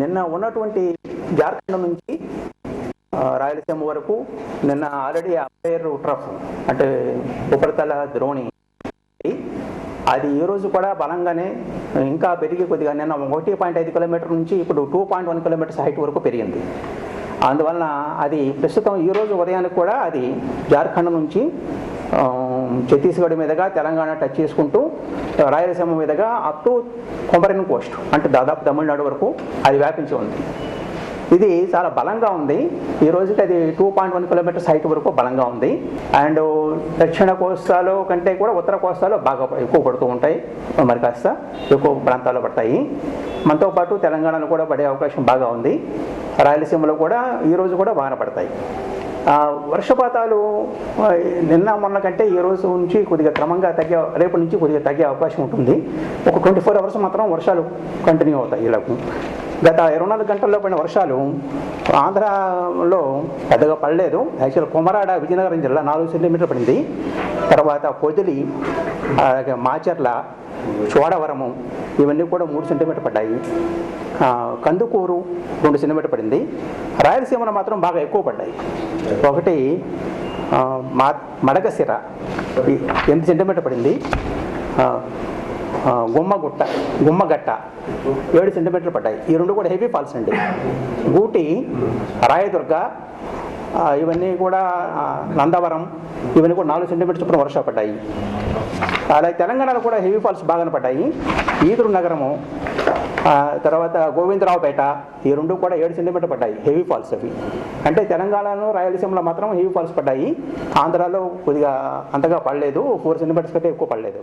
నిన్న ఉన్నటువంటి జార్ఖండ్ నుంచి రాయలసీమ వరకు నిన్న ఆల్రెడీ అంపైర్ ట్రఫ్ అంటే ఉపరితల ద్రోణి. అది ఈ రోజు కూడా బలంగానే ఇంకా పెరిగి కొద్దిగా నిన్న ఒకటి పాయింట్ ఐదు కిలోమీటర్ నుంచి ఇప్పుడు two point one kilometres height వరకు పెరిగింది. అందువలన అది ప్రస్తుతం ఈ రోజు ఉదయానికి కూడా అది జార్ఖండ్ నుంచి ఛత్తీస్గఢ్ మీదుగా తెలంగాణ టచ్ చేసుకుంటూ రాయలసీమ మీదుగా అప్ టు కొమరిన్ కోస్ట్ అంటే దాదాపు తమిళనాడు వరకు అది వ్యాపించి ఉంది. ఇది చాలా బలంగా ఉంది. ఈ రోజుకి అది two point one kilometres height వరకు బలంగా ఉంది. అండ్ దక్షిణ కోస్తాలో కంటే కూడా ఉత్తర కోస్తాలో బాగా ఎక్కువ పడుతూ ఉంటాయి. మరి కాస్త ఎక్కువ ప్రాంతాల్లో పడతాయి. మనతో పాటు తెలంగాణలో కూడా పడే అవకాశం బాగా ఉంది. రాయలసీమలో కూడా ఈ రోజు కూడా బాగా పడతాయి. వర్షపాతాలు నిన్న మొన్న కంటే ఈ రోజు నుంచి కొద్దిగా క్రమంగా తగ్గే రేపు నుంచి కొద్దిగా తగ్గే అవకాశం ఉంటుంది. ఒక ట్వంటీ ఫోర్ అవర్స్ మాత్రం వర్షాలు కంటిన్యూ అవుతాయి ఇలా. గత ఇరవై నాలుగు గంటల్లో పడిన వర్షాలు ఆంధ్రాలో పెద్దగా పడలేదు. యాక్చువల్ కొమరాడ విజయనగరం జిల్లా నాలుగు సెంటీమీటర్లు పడింది. తర్వాత పొదిలి అలాగే మాచర్ల చోడవరము ఇవన్నీ కూడా మూడు సెంటీమీటర్ పడ్డాయి. కందుకూరు రెండు సెంటీమీటర్ పడింది. రాయలసీమలో మాత్రం బాగా ఎక్కువ పడ్డాయి. ఒకటి ఆ, మా మడగసిర ఈ ఎనిమిది సెంటీమీటర్ పడింది? గుమ్మగుట్ట గుమ్మగట్ట ఏడు సెంటీమీటర్లు పడ్డాయి. ఈ రెండు కూడా హెవీ ఫాల్స్ అండి. గూటి రాయదుర్గ ఇవన్నీ కూడా నందవరం ఇవన్నీ కూడా నాలుగు సెంటీమీటర్స్ చొప్పున వర్షాలు పడ్డాయి. అలాగే తెలంగాణలో కూడా హెవీ ఫాల్స్ బాగానే పడ్డాయి. ఈదురు నగరము తర్వాత గోవిందరావుపేట ఈ రెండు కూడా ఏడు సెంటీమీటర్ పడ్డాయి హెవీ ఫాల్స్ అవి. అంటే తెలంగాణలో రాయలసీమలో మాత్రం హెవీ ఫాల్స్ పడ్డాయి. ఆంధ్రాలో కొద్దిగా అంతగా పడలేదు ఫోర్ సెంటీమీటర్స్ కంటే ఎక్కువ పడలేదు.